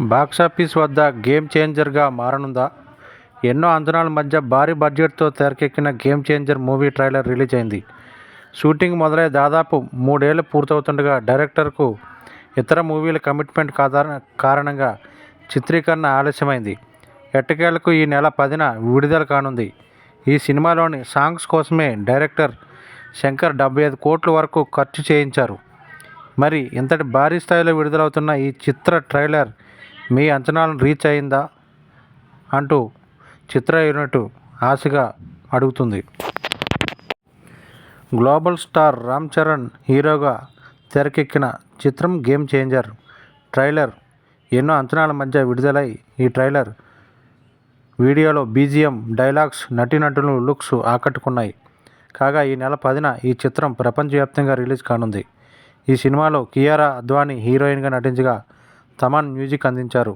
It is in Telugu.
బాక్సాఫీస్ వద్ద గేమ్ చేంజర్గా మారనుందా? ఎన్నో అంచనాల మధ్య భారీ బడ్జెట్తో తెరకెక్కిన game changer movie trailer release అయింది షూటింగ్ మొదలై దాదాపు మూడేళ్ళు పూర్తవుతుండగా డైరెక్టర్కు ఇతర మూవీల కమిట్మెంట్ కారణంగా చిత్రీకరణ ఆలస్యమైంది. ఎట్టకేలకు ఈ నెల పదిన విడుదల కానుంది. ఈ సినిమాలోని సాంగ్స్ కోసమే డైరెక్టర్ శంకర్ డెబ్బై ఐదు కోట్ల వరకు ఖర్చు చేయించారు. మరి ఇంతటి భారీ స్థాయిలో విడుదలవుతున్న ఈ చిత్ర ట్రైలర్ మీ అంచనాలను రీచ్ అయిందా అంటూ చిత్ర యూనిట్ ఆశగా అడుగుతుంది. గ్లోబల్ స్టార్ రామ్ చరణ్ హీరోగా తెరకెక్కిన చిత్రం గేమ్ చేంజర్. ట్రైలర్ ఎన్నో అంచనాల మధ్య విడుదలై ఈ ట్రైలర్ వీడియోలో బీజిఎం డైలాగ్స్ నటీనటులు లుక్స్ ఆకట్టుకున్నాయి. కాగా ఈ నెల పదిన ఈ చిత్రం ప్రపంచవ్యాప్తంగా రిలీజ్ కానుంది. ఈ సినిమాలో కియారా అద్వానీ హీరోయిన్గా నటించగా తమన్ మ్యూజిక్ అందించారు.